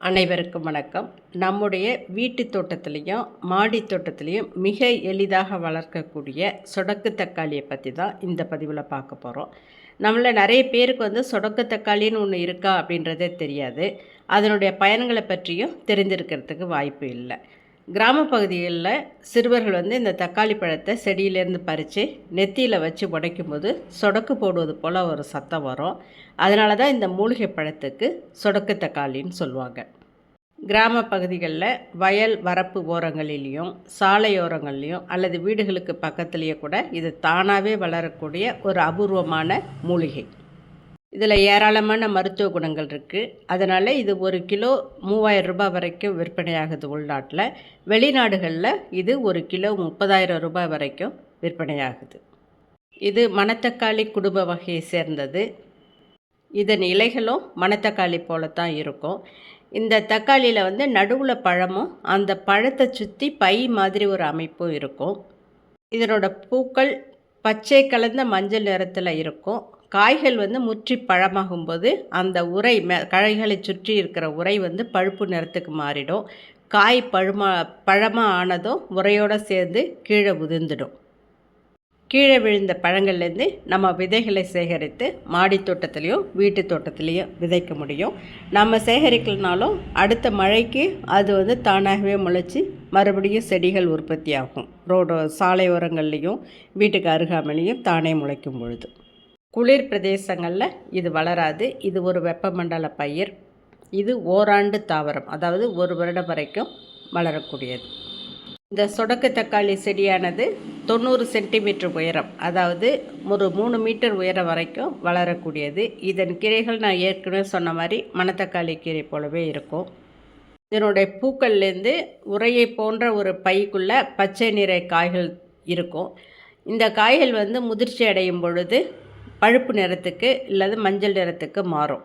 அனைவருக்கும் வணக்கம். நம்முடைய வீட்டு தோட்டத்துலேயும் மாடி தோட்டத்துலேயும் மிக எளிதாக வளர்க்கக்கூடிய சொடக்கு தக்காளியை பற்றி தான் இந்த பதிவில் பார்க்க போகிறோம் நம்மள நிறைய பேருக்கு வந்து சொடக்கு தக்காளின்னு ஒன்று இருக்கா அப்படின்றதே தெரியாது. அதனுடைய பயன்களை பற்றியும் தெரிந்திருக்கிறதுக்கு வாய்ப்பு இல்லை. கிராம பகுதிகளில் சிறுவர்கள் வந்து இந்த தக்காளி பழத்தை செடியிலேருந்து பறித்து நெத்தியில் வச்சு உடைக்கும் போது சொடக்கு போடுவது போல் ஒரு சத்தம் வரும். அதனால தான் இந்த மூலிகை பழத்துக்கு சொடக்கு தக்காளின்னு சொல்லுவாங்க. கிராம பகுதிகளில் வயல் வரப்பு ஓரங்களிலையும் சாலையோரங்கள்லேயும் அல்லது வீடுகளுக்கு பக்கத்துலேயே கூட இது தானாகவே வளரக்கூடிய ஒரு அபூர்வமான மூலிகை. இதில் ஏராளமான மருத்துவ குணங்கள் இருக்குது அதனால் இது ஒரு கிலோ மூவாயிரம் ரூபாய் வரைக்கும் விற்பனையாகுது உள்நாட்டில். வெளிநாடுகளில் இது ஒரு கிலோ முப்பதாயிரம் ரூபாய் வரைக்கும் விற்பனையாகுது. இது மணத்தக்காளி குடும்ப வகையை சேர்ந்தது. இதன் இலைகளும் மணத்தக்காளி போல தான் இருக்கும். இந்த தக்காளியில் வந்து நடுவில் பழமும் அந்த பழத்தை சுற்றி பை மாதிரி ஒரு அமைப்பும் இருக்கும். இதனோட பூக்கள் பச்சை கலந்த மஞ்சள் நிறத்தில் இருக்கும். காய்கள் வந்து முற்றி பழமாகும்போது அந்த உரை மே காய்களை சுற்றி இருக்கிற உரை வந்து பழுப்பு நிறத்துக்கு மாறிடும். காய் பழுமா பழமாக ஆனதும் உரையோடு சேர்ந்து கீழே உதிர்ந்துடும். கீழே விழுந்த பழங்கள்லேருந்து நம்ம விதைகளை சேகரித்து மாடி தோட்டத்துலேயும் வீட்டு தோட்டத்துலேயும் விதைக்க முடியும். நம்ம சேகரிக்கலனாலும் அடுத்த மழைக்கு அது வந்து தானாகவே முளைச்சி மறுபடியும் செடிகள் உற்பத்தி ஆகும் ரோடு சாலை ஓரங்கள்லேயும் வீட்டுக்கு அருகாமலேயும் தானே முளைக்கும் பொழுது. குளிர் பிரதேசங்களில் இது வளராது. இது ஒரு வெப்பமண்டல பயிர். இது ஓராண்டு தாவரம். அதாவது ஒரு வருடம் வரைக்கும் வளரக்கூடியது. இந்த சொடக்கு தக்காளி செடியானது தொண்ணூறு சென்டிமீட்டர் உயரம். அதாவது ஒரு மூணு மீட்டர் உயரம் வரைக்கும் வளரக்கூடியது. இதன் கீரைகள் நான் ஏற்கனவே சொன்ன மாதிரி மணத்தக்காளி கீரை போலவே இருக்கும். இதனுடைய பூக்கள்லேருந்து உரையை போன்ற ஒரு பைக்குள்ளே பச்சை நிற காய்கள் இருக்கும். இந்த காய்கள் வந்து முதிர்ச்சி அடையும் பொழுது பழுப்பு நிறத்துக்கு இல்லது மஞ்சள் நிறத்துக்கு மாறும்.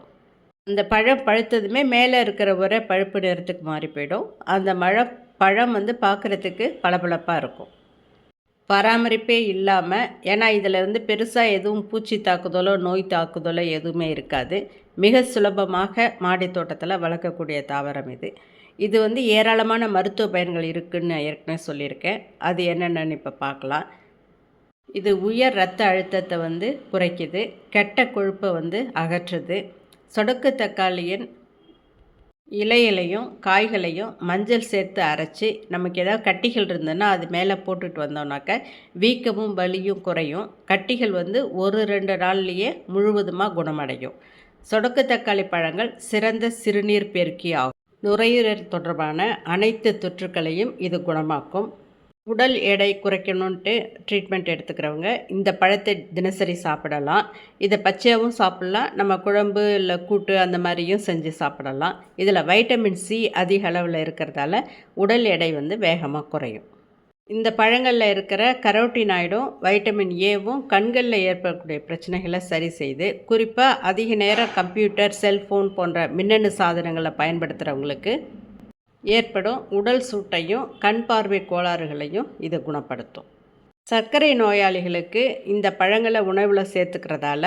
அந்த பழம் பழுத்ததுமே மேலே இருக்கிற ஒரே பழுப்பு நிறத்துக்கு மாறி போயிடும். அந்த மழை பழம் வந்து பார்க்குறதுக்கு பளபளப்பாக இருக்கும். பராமரிப்பே இல்லாமல் ஏன்னா இதில் வந்து பெருசாக எதுவும் பூச்சி தாக்குதலோ நோய் தாக்குதலோ எதுவுமே இருக்காது. மிக சுலபமாக மாடி தோட்டத்தில் வளர்க்கக்கூடிய தாவரம் இது. இது வந்து ஏராளமான மருத்துவ பயன்கள் இருக்குதுன்னு ஏற்கனவே சொல்லியிருக்கேன். அது என்னென்னு இப்போ பார்க்கலாம். இது உயர் ரத்த அழுத்தத்தை வந்து குறைக்குது. கெட்ட கொழுப்பை வந்து அகற்றுது. சொடக்கு தக்காளியின் இலையிலையும் காய்களையும் மஞ்சள் சேர்த்து அரைச்சி நமக்கு ஏதாவது கட்டிகள் இருந்ததுன்னா அது மேலே போட்டுட்டு வந்தோம்னாக்க வீக்கமும் வலியும் குறையும். கட்டிகள் வந்து ஒரு ரெண்டு நாள்லேயே முழுவதுமாக குணமடையும். சொடக்கு தக்காளி பழங்கள் சிறந்த சிறுநீர் பெருக்கி ஆகும். நுரையீரல் தொடர்பான அனைத்து தொற்றுக்களையும் இது குணமாக்கும். உடல் எடை குறைக்கணுன்ட்டு ட்ரீட்மெண்ட் எடுத்துக்கிறவங்க இந்த பழத்தை தினசரி சாப்பிடலாம். இதை பச்சையாகவும் சாப்பிட்லாம். நம்ம குழம்பு இல்லை கூட்டு அந்த மாதிரியும் செஞ்சு சாப்பிடலாம். இதில் வைட்டமின் சி அதிக அளவில் இருக்கிறதால உடல் எடை வந்து வேகமாக குறையும். இந்த பழங்களில் இருக்கிற கரோட்டினாய்டும் வைட்டமின் ஏவும் கண்களில் ஏற்படக்கூடிய பிரச்சனைகளை சரி செய்து குறிப்பாக அதிக நேரம் கம்ப்யூட்டர் செல்ஃபோன் போன்ற மின்னணு சாதனங்களை பயன்படுத்துகிறவங்களுக்கு ஏற்படும் உடல் சூட்டையும் கண் பார்வை கோளாறுகளையும் இது குணப்படுத்தும். சர்க்கரை நோயாளிகளுக்கு இந்த பழங்களை உணவில் சேர்த்துக்கிறதால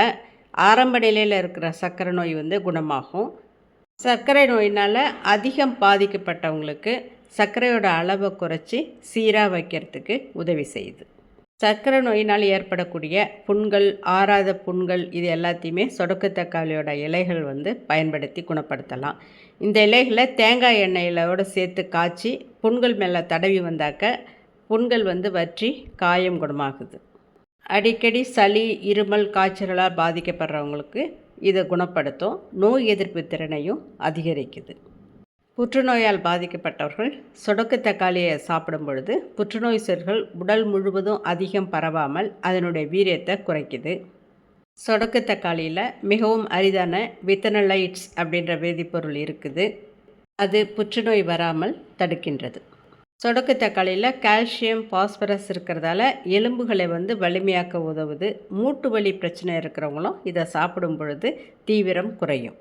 ஆரம்ப நிலையில் இருக்கிற சர்க்கரை நோய் வந்து குணமாகும். சர்க்கரை நோயினால் அதிகம் பாதிக்கப்பட்டவங்களுக்கு சர்க்கரையோட அளவை குறைச்சி சீராக வைக்கிறதுக்கு உதவி செய்யுது. சர்க்கரை நோயினால் ஏற்படக்கூடிய புண்கள் ஆறாத புண்கள் இது எல்லாத்தையுமே சொடக்கத்தக்காளியோட இலைகள் வந்து பயன்படுத்தி குணப்படுத்தலாம். இந்த இலைகளை தேங்காய் எண்ணெயிலோடு சேர்த்து காய்ச்சி புண்கள் மேலே தடவி வந்தாக்க புண்கள் வந்து வற்றி காயம் குணமாகுது. அடிக்கடி சளி இருமல் காய்ச்சலால் பாதிக்கப்படுறவங்களுக்கு இதை குணப்படுத்தும். நோய் எதிர்ப்பு திறனையும் அதிகரிக்குது. புற்றுநோயால் பாதிக்கப்பட்டவர்கள் சொடக்கு தக்காளியை சாப்பிடும் பொழுது புற்றுநோய் செல்கள் உடல் முழுவதும் அதிகம் பரவாமல் அதனுடைய வீரியத்தை குறைக்குது. சொடக்கு தக்காளியில் மிகவும் அரிதான வித்தனலைட்ஸ் அப்படின்ற வேதிப்பொருள் இருக்குது. அது புற்றுநோய் வராமல் தடுக்கின்றது. சொடக்கு தக்காளியில் கால்சியம் பாஸ்பரஸ் இருக்கிறதால எலும்புகளை வந்து வலிமையாக்க உதவுது. மூட்டு வலி பிரச்சனை இருக்கிறவங்களும் இதை சாப்பிடும் பொழுது தீவிரம் குறையும்.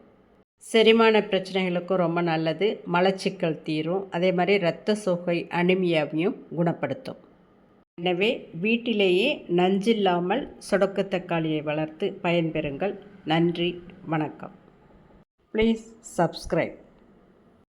செரிமான பிரச்சனைகளுக்கும் ரொம்ப நல்லது. மலச்சிக்கல் தீரும். அதே மாதிரி இரத்த சோகை அனிமியாவையும் குணப்படுத்தும். எனவே வீட்டிலேயே நஞ்சில்லாமல் சொடக்கு தக்காளியை வளர்த்து பயன்பெறுங்கள். நன்றி. வணக்கம். Please subscribe